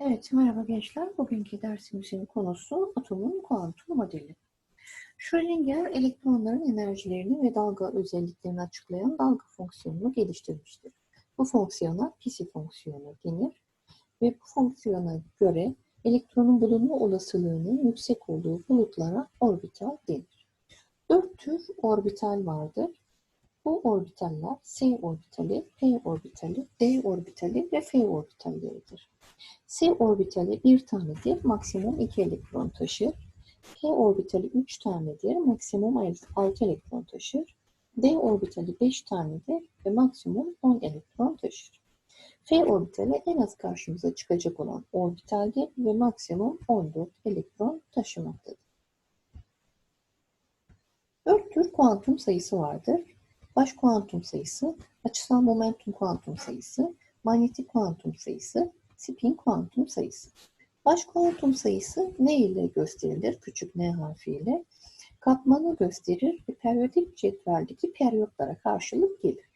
Evet, merhaba gençler. Bugünkü dersimizin konusu atomun kuantum modeli. Schrödinger elektronların enerjilerini ve dalga özelliklerini açıklayan dalga fonksiyonunu geliştirmiştir. Bu fonksiyona psi fonksiyonu denir ve bu fonksiyona göre elektronun bulunma olasılığının yüksek olduğu bulutlara orbital denir. Dört tür orbital vardır. Bu orbitaller S orbitali, P orbitali, D orbitali ve F orbitalleridir. S orbitali bir tanedir, maksimum 2 elektron taşır. P orbitali 3 tanedir, maksimum 6 elektron taşır. D orbitali 5 tanedir ve maksimum 10 elektron taşır. F orbitali en az karşımıza çıkacak olan orbitaldir ve maksimum 14 elektron taşımaktadır. 4 tür kuantum sayısı vardır. Baş kuantum sayısı, açısal momentum kuantum sayısı, manyetik kuantum sayısı, spin kuantum sayısı. Baş kuantum sayısı ne ile gösterilir? Küçük n harfiyle. Katmanı gösterir ve periyodik cetveldeki periyotlara karşılık gelir.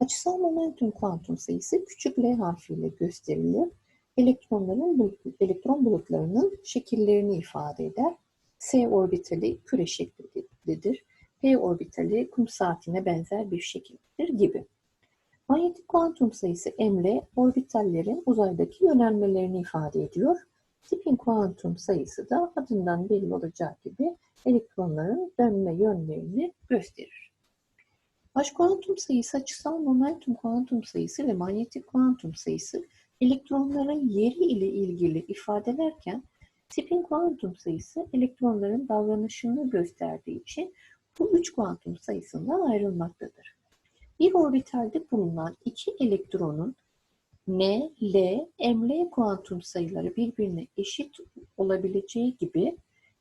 Açısal momentum kuantum sayısı küçük l harfiyle gösterilir. Elektronların elektron bulutlarının şekillerini ifade eder. S orbitali küre şeklindedir. P orbitali kum saatine benzer bir şekildedir gibi. Manyetik kuantum sayısı emre orbitallerin uzaydaki yönelmelerini ifade ediyor. Spin kuantum sayısı da adından belli olacağı gibi elektronların dönme yönlerini gösterir. Baş kuantum sayısı açısal momentum kuantum sayısı ve manyetik kuantum sayısı elektronların yeri ile ilgili ifadelerken spin kuantum sayısı elektronların davranışını gösterdiği için bu üç kuantum sayısından ayrılmaktadır. Bir orbitalde bulunan iki elektronun n, l, ml kuantum sayıları birbirine eşit olabileceği gibi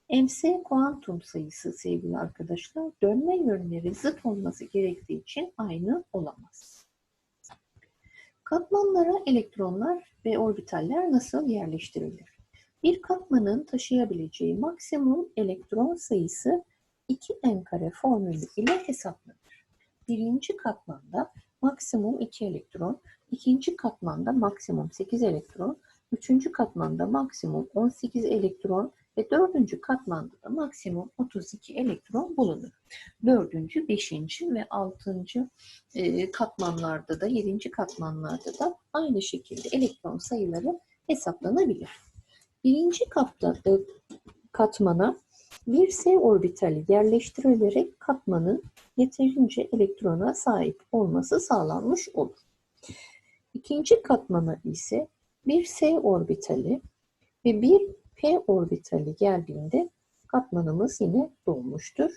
ms kuantum sayısı sevgili arkadaşlar dönme yönleri zıt olması gerektiği için aynı olamaz. Katmanlara elektronlar ve orbitaller nasıl yerleştirilir? Bir katmanın taşıyabileceği maksimum elektron sayısı 2n kare formülü ile hesaplanır. Birinci katmanda maksimum 2 elektron, ikinci katmanda maksimum 8 elektron, üçüncü katmanda maksimum 18 elektron ve dördüncü katmanda da maksimum 32 elektron bulunur. Dördüncü, beşinci ve altıncı e, katmanlarda da, yedinci katmanlarda da aynı şekilde elektron sayıları hesaplanabilir. Birinci kapta, e, katmana bir S orbitali yerleştirilerek katmanın yeterince elektrona sahip olması sağlanmış olur. İkinci katmana ise bir S orbitali ve bir P orbitali geldiğinde katmanımız yine dolmuştur.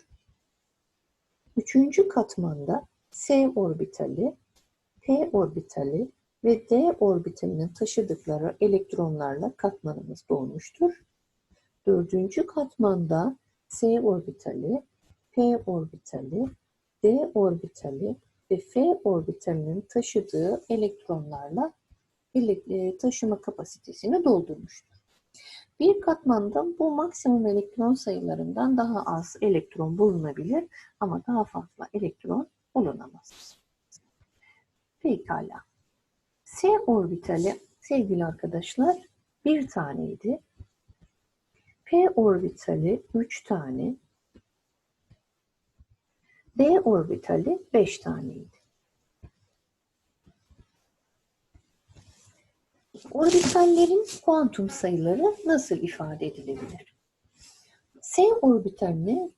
Üçüncü katmanda S orbitali, P orbitali ve D orbitalinin taşıdıkları elektronlarla katmanımız dolmuştur. Dördüncü katmanda S orbitali, P orbitali, D orbitali ve F orbitalinin taşıdığı elektronlarla e, taşıma kapasitesini doldurmuştur. Bir katmanda bu maksimum elektron sayılarından daha az elektron bulunabilir ama daha fazla elektron bulunamaz. Pekala. S orbitali sevgili arkadaşlar bir taneydi. P orbitali 3 tane, D orbitali 5 taneydi. Orbitallerin kuantum sayıları nasıl ifade edilebilir? S orbitaline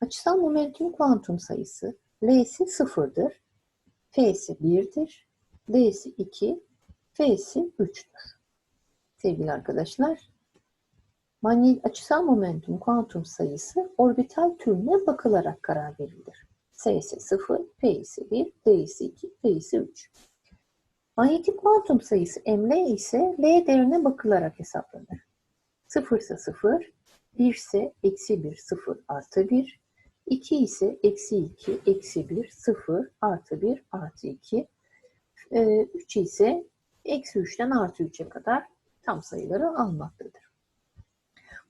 açısal momentum kuantum sayısı L'si sıfırdır, F'si 1'dir, D'si 2, F'si 3'tür. Sevgili arkadaşlar, Manyetik açısal momentum kuantum sayısı orbital türüne bakılarak karar verilir. S ise 0, P ise 1, D ise 2, F ise 3. Manyetik kuantum sayısı ML ise L değerine bakılarak hesaplanır. 0 ise 0, 1 ise eksi 1, 0 artı 1, 2 ise eksi 2, eksi 1, 0 artı 1 artı 2, 3 ise eksi 3'ten artı 3'e kadar tam sayıları almaktadır.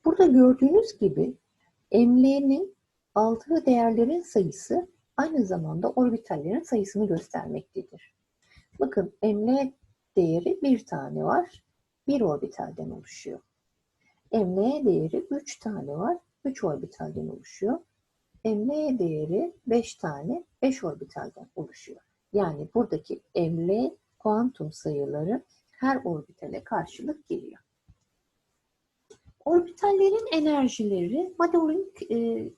Burada gördüğünüz gibi emleğinin aldığı değerlerin sayısı aynı zamanda orbitallerin sayısını göstermektedir. Bakın emle değeri bir tane var. bir orbitalden oluşuyor. ML değeri 3 tane var. 3 orbitalden oluşuyor. ML değeri 5 tane 5 orbitalden oluşuyor. Yani buradaki ML kuantum sayıları her orbitale karşılık geliyor. Orbitallerin enerjileri Madolin e,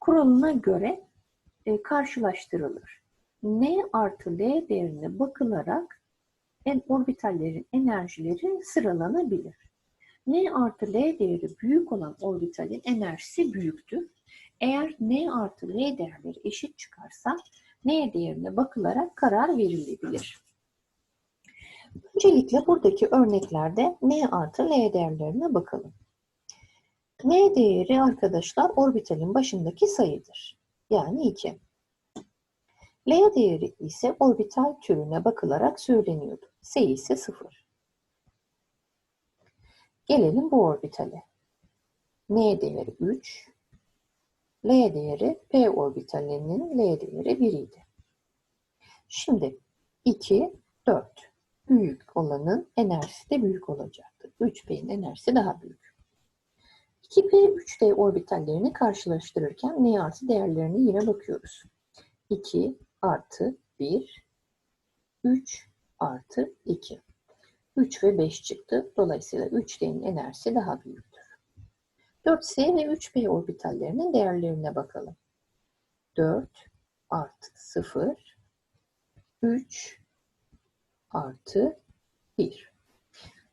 kuralına göre e, karşılaştırılır. N artı L değerine bakılarak en orbitallerin enerjileri sıralanabilir. N artı L değeri büyük olan orbitalin enerjisi büyüktür. Eğer N artı L değerleri eşit çıkarsa N değerine bakılarak karar verilebilir. Öncelikle buradaki örneklerde N artı L değerlerine bakalım. N değeri arkadaşlar orbitalin başındaki sayıdır. Yani 2. L değeri ise orbital türüne bakılarak söyleniyordu. S ise 0. Gelelim bu orbitale. N değeri 3. L değeri P orbitalinin L değeri 1 idi. Şimdi 2, 4. Büyük olanın enerjisi de büyük olacaktır. 3P'nin enerjisi daha büyük. 2P, 3D orbitallerini karşılaştırırken N artı değerlerine yine bakıyoruz. 2 artı 1, 3 artı 2. 3 ve 5 çıktı. Dolayısıyla 3D'nin enerjisi daha büyüktür. 4S ve 3P orbitallerinin değerlerine bakalım. 4 artı 0, 3 artı 1.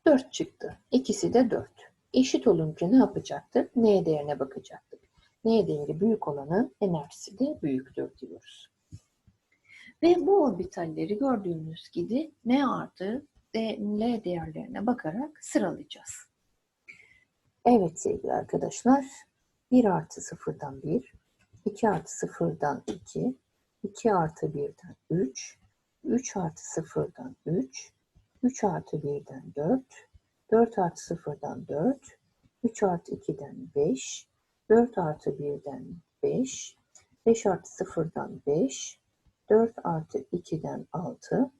4 çıktı. İkisi de 4. Eşit olunca ne yapacaktık? N değerine bakacaktık. N değeri büyük olanın enerjisi de büyüktür diyoruz. Ve bu orbitalleri gördüğünüz gibi N artı L değerlerine bakarak sıralayacağız. Evet sevgili arkadaşlar. 1 artı 0'dan 1, 2 artı 0'dan 2, 2 artı 1'den 3, 3 artı 0'dan 3, 3 artı 1'den 4, 4 artı 0'dan 4, 3 artı 2'den 5, 4 artı 1'den 5, 5 artı 0'dan 5, 4 artı 2'den 6,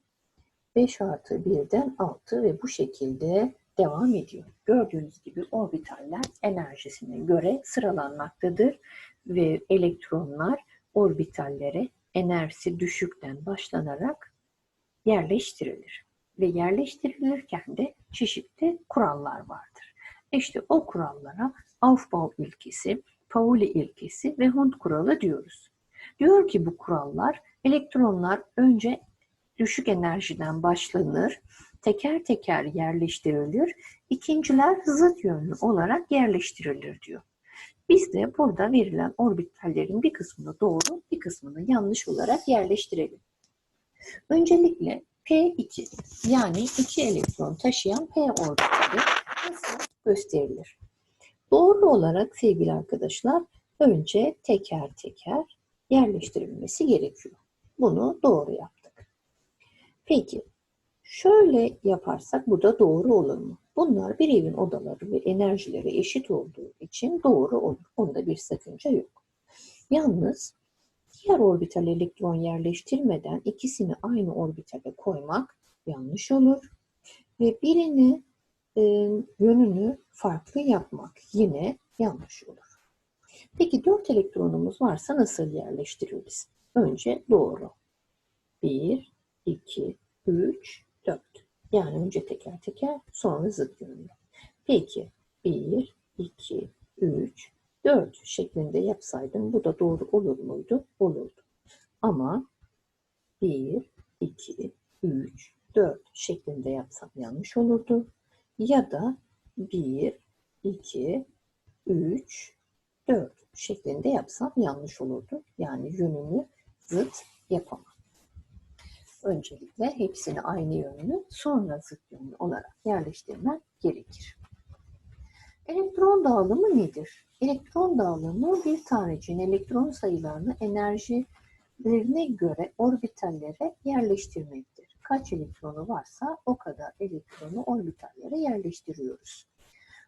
5 artı 1'den 6 ve bu şekilde devam ediyor. Gördüğünüz gibi orbitaller enerjisine göre sıralanmaktadır ve elektronlar orbitallere enerjisi düşükten başlanarak yerleştirilir. Ve yerleştirilirken de çeşitli kurallar vardır. İşte o kurallara Aufbau ilkesi, Pauli ilkesi ve Hund kuralı diyoruz. Diyor ki bu kurallar elektronlar önce düşük enerjiden başlanır, teker teker yerleştirilir, ikinciler zıt yönlü olarak yerleştirilir diyor. Biz de burada verilen orbitallerin bir kısmını doğru, bir kısmını yanlış olarak yerleştirelim. Öncelikle P2 yani 2 elektron taşıyan P orbitali nasıl gösterilir? Doğru olarak sevgili arkadaşlar önce teker teker yerleştirilmesi gerekiyor. Bunu doğru yaptık. Peki şöyle yaparsak bu da doğru olur mu? Bunlar bir evin odaları ve enerjileri eşit olduğu için doğru olur. Onda bir sakınca yok. Yalnız diğer orbital elektron yerleştirmeden ikisini aynı orbitale koymak yanlış olur. Ve birini e, yönünü farklı yapmak yine yanlış olur. Peki 4 elektronumuz varsa nasıl yerleştiririz? Önce doğru. 1, 2, 3, 4. Yani önce teker teker sonra zıt yönlü. Peki 1, 2, 3, 4 şeklinde yapsaydım bu da doğru olur muydu? Olurdu. Ama 1, 2, 3, 4 şeklinde yapsam yanlış olurdu. Ya da 1, 2, 3, 4 şeklinde yapsam yanlış olurdu. Yani yönünü zıt yapamam. Öncelikle hepsini aynı yönlü, sonra zıt yönlü olarak yerleştirmek gerekir. Elektron dağılımı nedir? Elektron dağılımı bir tanecinin elektron sayılarını enerjilerine göre orbitallere yerleştirmektir. Kaç elektronu varsa o kadar elektronu orbitallere yerleştiriyoruz.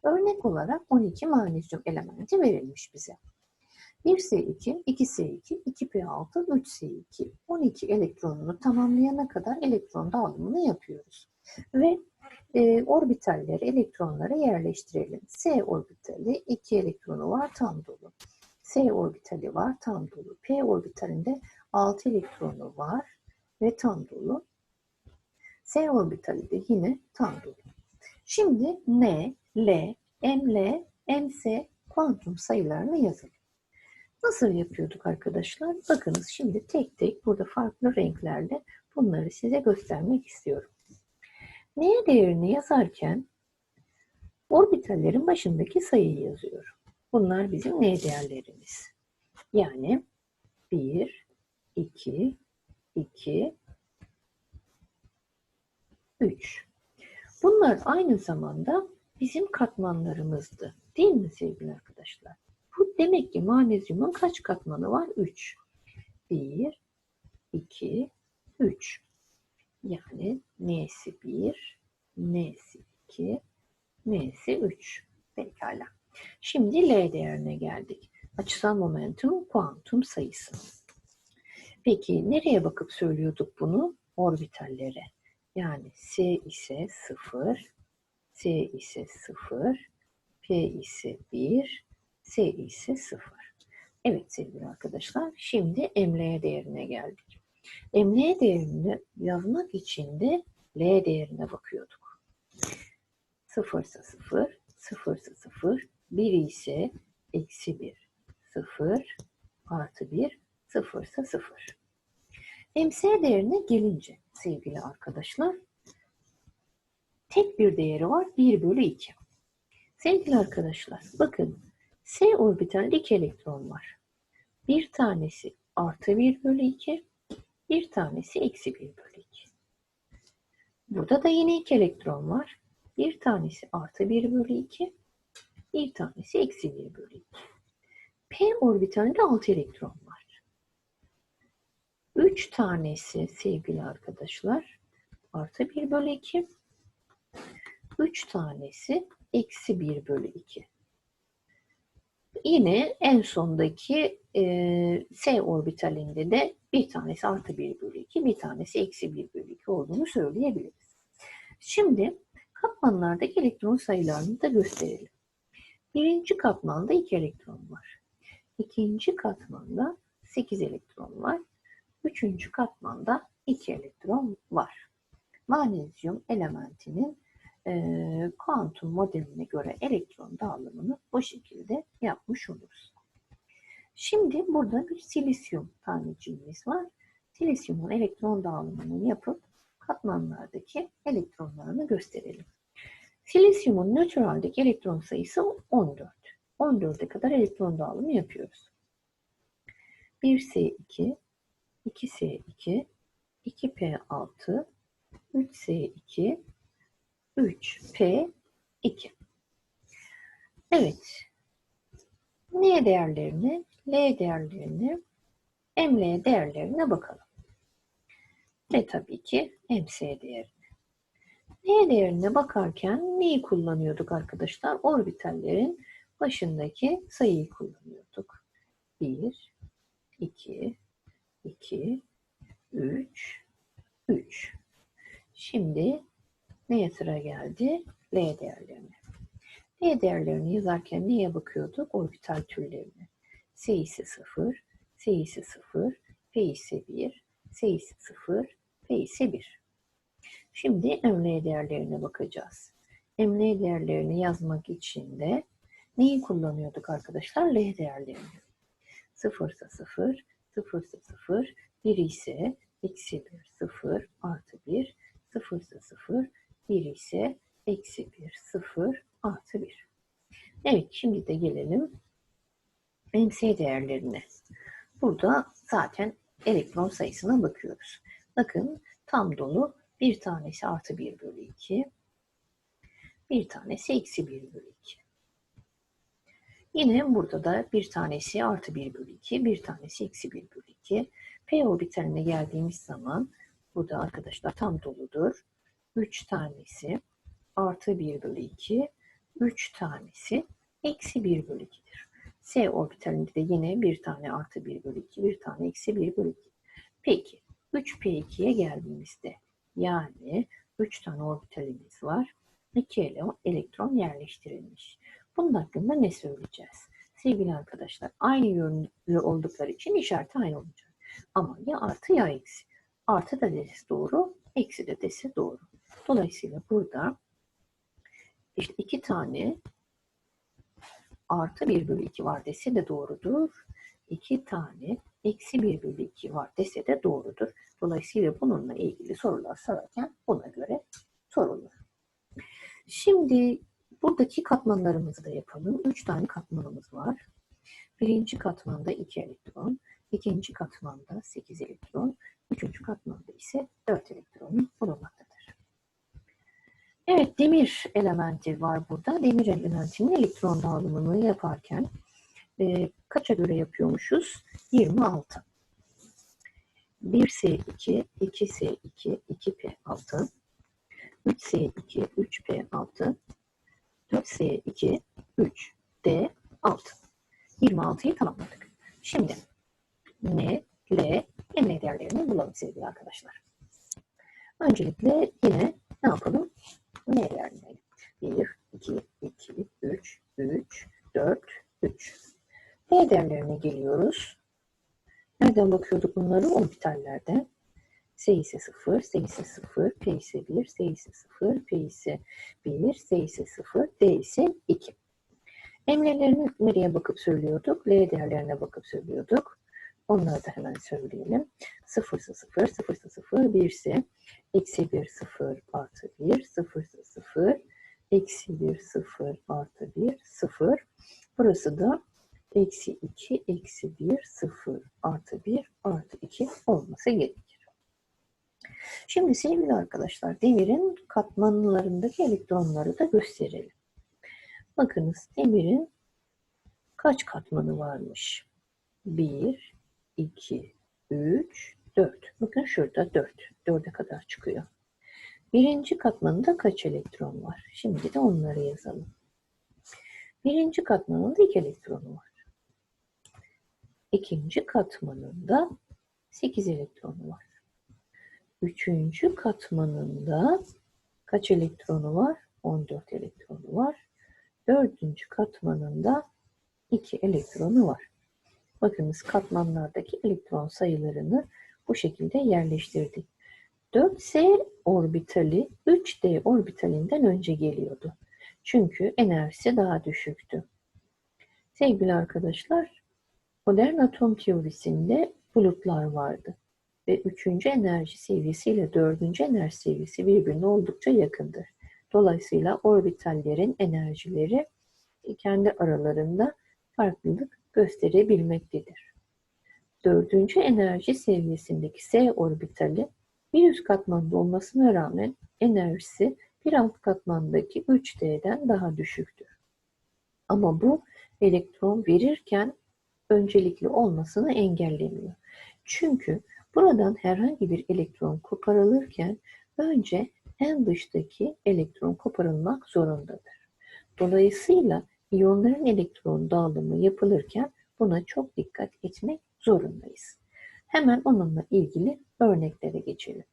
Örnek olarak 12 magnezyum elementi verilmiş bize. 1S2, 2S2, 2P6, 3S2. 12 elektronunu tamamlayana kadar elektron dağılımını yapıyoruz. Ve e, orbitalleri elektronlara yerleştirelim. S orbitali 2 elektronu var tam dolu. S orbitali var tam dolu. P orbitalinde 6 elektronu var ve tam dolu. S orbitali de yine tam dolu. Şimdi N, L, ML, MS kuantum sayılarını yazalım. Nasıl yapıyorduk arkadaşlar? Bakınız şimdi tek tek burada farklı renklerle bunları size göstermek istiyorum. N değerini yazarken orbitallerin başındaki sayıyı yazıyorum. Bunlar bizim N değerlerimiz. Yani 1, 2, 2, 3. Bunlar aynı zamanda bizim katmanlarımızdı. Değil mi sevgili arkadaşlar? Bu demek ki magnezyumun kaç katmanı var? 3. 1, 2, 3. Yani N'si 1, N'si 2, N'si 3. Pekala. Şimdi L değerine geldik. Açısal momentum kuantum sayısı. Peki nereye bakıp söylüyorduk bunu? Orbitallere. Yani S ise 0, S ise 0, P ise 1, S ise 0. Evet sevgili arkadaşlar, şimdi ML değerine geldik. ML değerini yazmak için de L değerine bakıyorduk. 0 ise 0, 0 ise 0, 1 ise eksi 1, 0, artı 1, 0 ise 0. MS değerine gelince sevgili arkadaşlar, tek bir değeri var 1 bölü 2. Sevgili arkadaşlar bakın S orbitalinde 2 elektron var. Bir tanesi artı 1 bölü 2, bir tanesi eksi 1 bölü 2. Burada da yine 2 elektron var. Bir tanesi artı 1 bölü 2, bir tanesi eksi 1 bölü 2. P orbitalinde 6 elektron var. 3 tanesi sevgili arkadaşlar artı 1 bölü 2, 3 tanesi eksi 1 bölü 2. Yine en sondaki e, S orbitalinde de bir tanesi artı 1 bölü 2, bir tanesi eksi 1 bölü 2 olduğunu söyleyebiliriz. Şimdi katmanlardaki elektron sayılarını da gösterelim. Birinci katmanda 2 elektron var. İkinci katmanda 8 elektron var. Üçüncü katmanda 2 elektron var. Magnezyum elementinin e, kuantum modeline göre elektron dağılımını bu şekilde yapmış oluruz. Şimdi burada bir silisyum taneciğimiz var. Silisyumun elektron dağılımını yapıp katmanlardaki elektronlarını gösterelim. Silisyumun nötraldeki elektron sayısı 14. 14'e kadar elektron dağılımı yapıyoruz. 1S2, 2S2, 2P6, 3S2, 3P2. Evet. N değerlerini, L değerlerini, ML değerlerine bakalım. Ve tabii ki MC değerini. N değerine bakarken neyi kullanıyorduk arkadaşlar? Orbitallerin başındaki sayıyı kullanıyorduk. 1, 2, 2, 3, 3. Şimdi neye sıra geldi? L değerlerine. L değerlerini yazarken neye bakıyorduk? Orbital türlerine. S ise 0, S ise 0, P ise 1, S ise 0, P ise 1. Şimdi ML değerlerine bakacağız. ML değerlerini yazmak için de neyi kullanıyorduk arkadaşlar? L değerlerini. 0 ise 0, 0 ise 0, 1 ise eksi 1, 0, artı 1, 0 ise 0, 1 ise eksi 1, 0, artı 1. Evet şimdi de gelelim MC değerlerine. Burada zaten elektron sayısına bakıyoruz. Bakın tam dolu bir tanesi artı 1 bölü 2, bir tanesi eksi 1 bölü 2. Yine burada da bir tanesi artı 1 bölü 2, bir tanesi eksi 1 bölü 2. P orbitaline geldiğimiz zaman burada arkadaşlar tam doludur. 3 tanesi artı 1 bölü 2, 3 tanesi eksi 1 bölü 2'dir. S orbitalinde de yine bir tane artı 1 bölü 2, bir tane eksi 1 bölü 2. Peki 3P2'ye geldiğimizde yani 3 tane orbitalimiz var. 2 ele- elektron yerleştirilmiş. Bunun hakkında ne söyleyeceğiz? Sevgili arkadaşlar, aynı yönlü oldukları için işareti aynı olacak. Ama ya artı ya eksi. Artı da dese doğru, eksi de dese doğru. Dolayısıyla burada işte iki tane artı 1 bölü 2 var dese de doğrudur. İki tane eksi 1 bölü 2 var dese de doğrudur. Dolayısıyla bununla ilgili sorular sorarken buna göre sorulur. Şimdi buradaki katmanlarımızı da yapalım. 3 tane katmanımız var. Birinci katmanda 2 elektron, ikinci katmanda 8 elektron, üçüncü katmanda ise 4 elektron bulunmaktadır. Evet, demir elementi var burada. Demir elementinin elektron dağılımını yaparken e, kaça göre yapıyormuşuz? 26. 1S2, 2S2, 2P6, 3S2, 3P6, 4S2, 3D6. 26'yı tamamladık. Şimdi N, L, N değerlerini bulalım sevgili arkadaşlar. Öncelikle yine ne yapalım? N değerlerini. 1, 2, 2, 3, 3, 4, 3. P değerlerine geliyoruz. Nereden bakıyorduk bunları? Orbitallerden. S ise 0, S ise 0, P ise 1, S ise 0, P ise 1, S ise 0, D ise 2. Emrelerini nereye bakıp söylüyorduk? L değerlerine bakıp söylüyorduk. Onları da hemen söyleyelim. 0 ise 0, 0 ise 0, 1 ise eksi 1, 0 artı 1, 0 ise 0, eksi 1, 0 artı 1, 0. Burası da eksi 2, eksi 1, 0 artı 1 artı 2 olması gerekir. Şimdi sevgili arkadaşlar demirin katmanlarındaki elektronları da gösterelim. Bakınız demirin kaç katmanı varmış? 1, 2, 3, 4. Bakın şurada 4. 4'e kadar çıkıyor. Birinci katmanında kaç elektron var? Şimdi de onları yazalım. Birinci katmanında 2 elektronu var. İkinci katmanında 8 elektronu var. Üçüncü katmanında kaç elektronu var? 14 elektronu var. Dördüncü katmanında 2 elektronu var. Bakınız katmanlardaki elektron sayılarını bu şekilde yerleştirdik. 4s orbitali 3d orbitalinden önce geliyordu. Çünkü enerjisi daha düşüktü. Sevgili arkadaşlar, modern atom teorisinde bulutlar vardı. Ve üçüncü enerji seviyesi ile dördüncü enerji seviyesi birbirine oldukça yakındır. Dolayısıyla orbitallerin enerjileri kendi aralarında farklılık gösterebilmektedir. Dördüncü enerji seviyesindeki S orbitali bir üst katmanda olmasına rağmen enerjisi bir alt katmandaki 3D'den daha düşüktür. Ama bu elektron verirken öncelikli olmasını engellemiyor. Çünkü buradan herhangi bir elektron koparılırken önce en dıştaki elektron koparılmak zorundadır. Dolayısıyla iyonların elektron dağılımı yapılırken buna çok dikkat etmek zorundayız. Hemen onunla ilgili örneklere geçelim.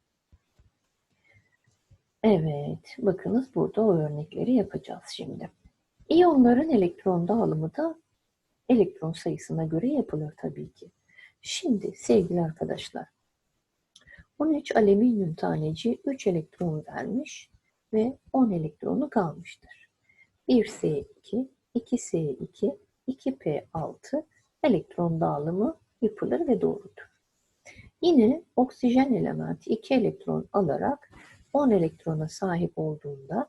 Evet, bakınız burada o örnekleri yapacağız şimdi. İyonların elektron dağılımı da elektron sayısına göre yapılır tabii ki. Şimdi sevgili arkadaşlar, 13 alüminyum taneci 3 elektron vermiş ve 10 elektronu kalmıştır. 1S2, 2S2, 2P6 elektron dağılımı yapılır ve doğrudur. Yine oksijen elementi 2 elektron alarak 10 elektrona sahip olduğunda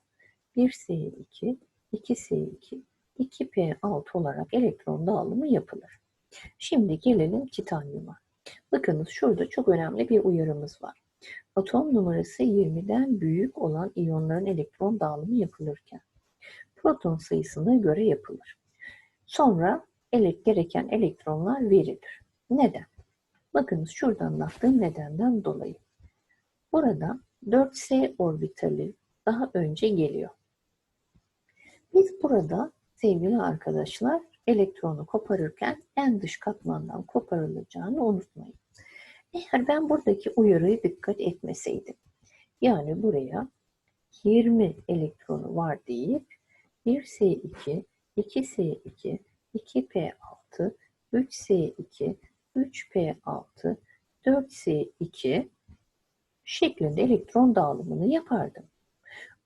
1S2, 2S2, 2P6 olarak elektron dağılımı yapılır. Şimdi gelelim titanyuma. Bakınız şurada çok önemli bir uyarımız var. Atom numarası 20'den büyük olan iyonların elektron dağılımı yapılırken proton sayısına göre yapılır. Sonra elek gereken elektronlar verilir. Neden? Bakınız şuradan baktığım nedenden dolayı. Burada 4s orbitali daha önce geliyor. Biz burada sevgili arkadaşlar elektronu koparırken en dış katmandan koparılacağını unutmayın. Eğer ben buradaki uyarıyı dikkat etmeseydim, yani buraya 20 elektronu var deyip 1S2, 2S2, 2P6, 3S2, 3P6, 4S2 şeklinde elektron dağılımını yapardım.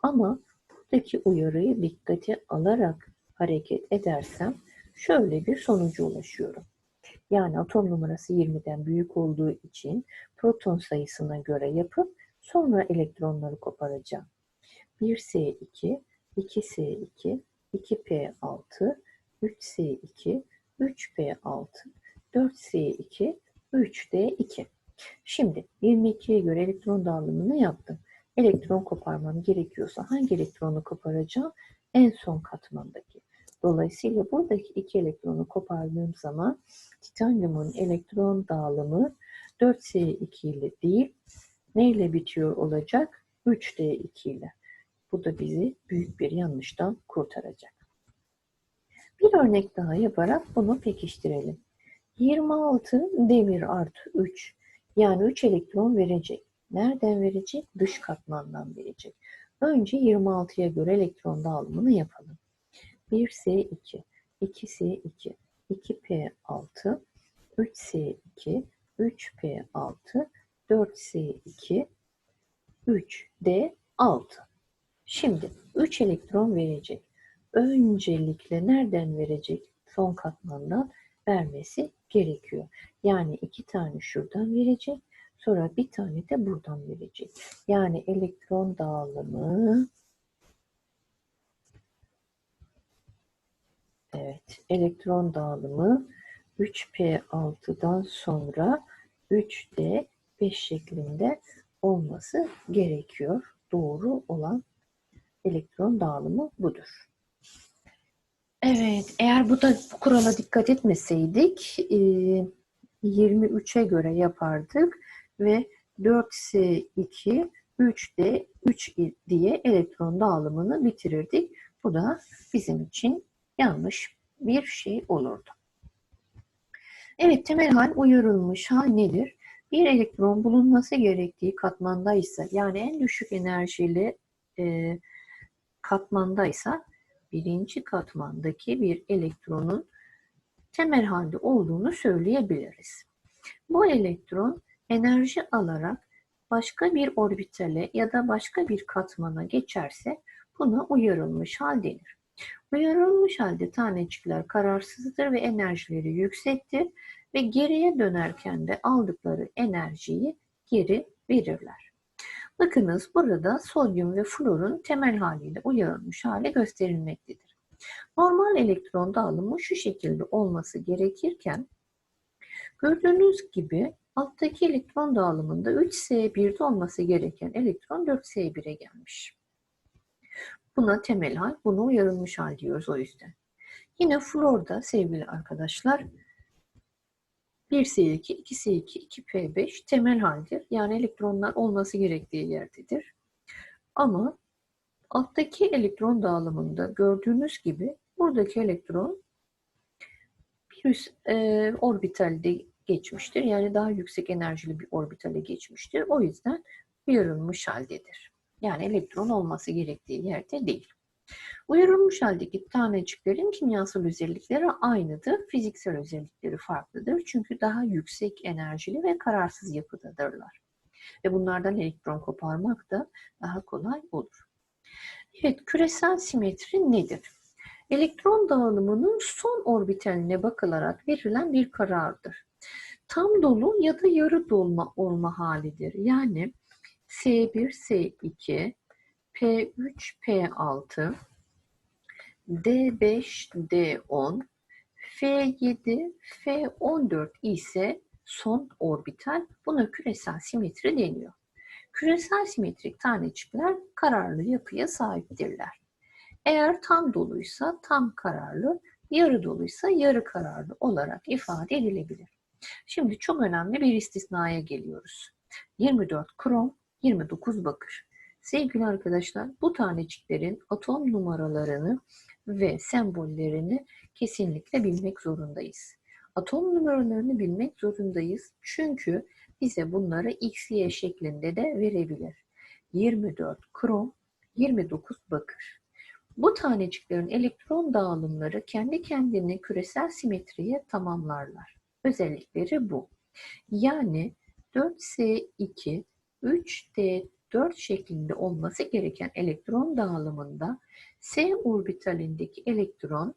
Ama buradaki uyarıyı dikkate alarak hareket edersem şöyle bir sonuca ulaşıyorum. Yani atom numarası 20'den büyük olduğu için proton sayısına göre yapıp sonra elektronları koparacağım. 1S2, 2S2, 2P6, 3S2, 3P6, 4S2, 3D2. Şimdi 22'ye göre elektron dağılımını yaptım. Elektron koparmam gerekiyorsa hangi elektronu koparacağım? En son katmandaki. Dolayısıyla buradaki iki elektronu kopardığım zaman titanyumun elektron dağılımı 4S2 ile değil, neyle bitiyor olacak? 3D2 ile. Bu da bizi büyük bir yanlıştan kurtaracak. Bir örnek daha yaparak bunu pekiştirelim. 26 demir artı 3 yani 3 elektron verecek. Nereden verecek? Dış katmandan verecek. Önce 26'ya göre elektron dağılımını yapalım. 1S2, 2S2, 2P6, 3S2, 3P6, 4S2, 3D6. Şimdi 3 elektron verecek. Öncelikle nereden verecek? Son katmandan vermesi gerekiyor. Yani iki tane şuradan verecek. Sonra bir tane de buradan verecek. Yani elektron dağılımı Evet, elektron dağılımı 3p6'dan sonra 3d 5 şeklinde olması gerekiyor. Doğru olan elektron dağılımı budur. Evet, eğer bu da bu kurala dikkat etmeseydik 23'e göre yapardık ve 4S2, 3D, 3 diye elektron dağılımını bitirirdik. Bu da bizim için yanlış bir şey olurdu. Evet, temel hal uyarılmış hal nedir? Bir elektron bulunması gerektiği katmandaysa, yani en düşük enerjili e, katmandaysa, birinci katmandaki bir elektronun temel halde olduğunu söyleyebiliriz. Bu elektron enerji alarak başka bir orbitale ya da başka bir katmana geçerse buna uyarılmış hal denir. Uyarılmış halde tanecikler kararsızdır ve enerjileri yüksektir ve geriye dönerken de aldıkları enerjiyi geri verirler. Bakınız burada sodyum ve florun temel haliyle uyarılmış hale gösterilmektedir. Normal elektron dağılımı şu şekilde olması gerekirken gördüğünüz gibi alttaki elektron dağılımında 3S1'de olması gereken elektron 4S1'e gelmiş. Buna temel hal, buna uyarılmış hal diyoruz o yüzden. Yine florda sevgili arkadaşlar 1S2, 2S2, 2P5 temel haldir. Yani elektronlar olması gerektiği yerdedir. Ama alttaki elektron dağılımında gördüğünüz gibi buradaki elektron bir üst e, orbitalde geçmiştir. Yani daha yüksek enerjili bir orbitale geçmiştir. O yüzden uyarılmış haldedir. Yani elektron olması gerektiği yerde değil. Uyarılmış haldeki taneciklerin kimyasal özellikleri aynıdır. Fiziksel özellikleri farklıdır. Çünkü daha yüksek enerjili ve kararsız yapıdadırlar. Ve bunlardan elektron koparmak da daha kolay olur. Evet, küresel simetri nedir? Elektron dağılımının son orbitaline bakılarak verilen bir karardır. Tam dolu ya da yarı dolma olma halidir. Yani S1, S2, P3, P6, D5, D10, F7, F14 ise son orbital. Buna küresel simetri deniyor. Küresel simetrik tanecikler kararlı yapıya sahiptirler. Eğer tam doluysa tam kararlı, yarı doluysa yarı kararlı olarak ifade edilebilir. Şimdi çok önemli bir istisnaya geliyoruz. 24 krom, 29 bakır. Sevgili arkadaşlar bu taneciklerin atom numaralarını ve sembollerini kesinlikle bilmek zorundayız. Atom numaralarını bilmek zorundayız çünkü bize bunları X, Y şeklinde de verebilir. 24 krom, 29 bakır. Bu taneciklerin elektron dağılımları kendi kendini küresel simetriye tamamlarlar. Özellikleri bu. Yani 4S2, 3D4 şeklinde olması gereken elektron dağılımında S orbitalindeki elektron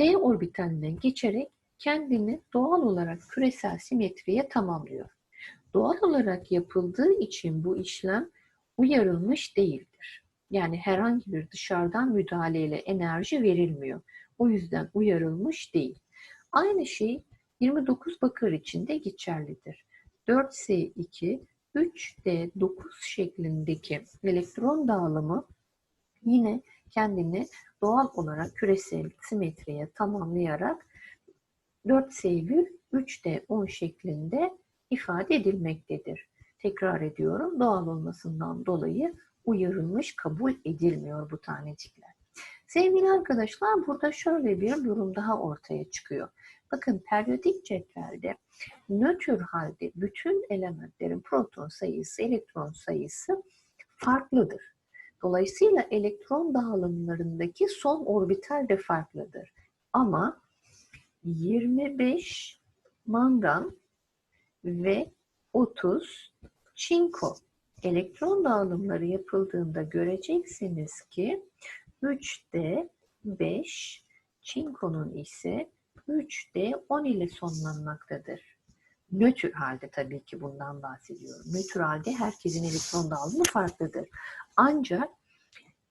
D orbitalinden geçerek kendini doğal olarak küresel simetriye tamamlıyor. Doğal olarak yapıldığı için bu işlem uyarılmış değildir. Yani herhangi bir dışarıdan müdahaleyle enerji verilmiyor. O yüzden uyarılmış değil. Aynı şey 29 bakır için de geçerlidir. 4S2, 3D9 şeklindeki elektron dağılımı yine kendini doğal olarak küresel simetriye tamamlayarak 4S1, 3D10 şeklinde ifade edilmektedir. Tekrar ediyorum, doğal olmasından dolayı uyarılmış, kabul edilmiyor bu tanecikler. Sevgili arkadaşlar, burada şöyle bir durum daha ortaya çıkıyor. Bakın periyodik cetvelde nötr halde bütün elementlerin proton sayısı, elektron sayısı farklıdır. Dolayısıyla elektron dağılımlarındaki son orbital de farklıdır. Ama 25 mangan ve 30 çinko elektron dağılımları yapıldığında göreceksiniz ki 3D 5, çinkonun ise 3D 10 ile sonlanmaktadır. Nötr halde tabii ki bundan bahsediyorum. Nötr halde herkesin elektron dağılımı farklıdır. Ancak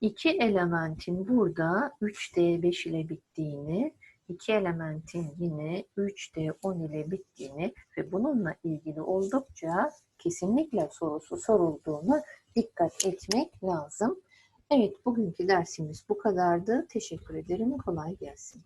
iki elementin burada 3D5 ile bittiğini, iki elementin yine 3D10 ile bittiğini ve bununla ilgili oldukça kesinlikle sorusu sorulduğunu dikkat etmek lazım. Evet, bugünkü dersimiz bu kadardı. Teşekkür ederim. Kolay gelsin.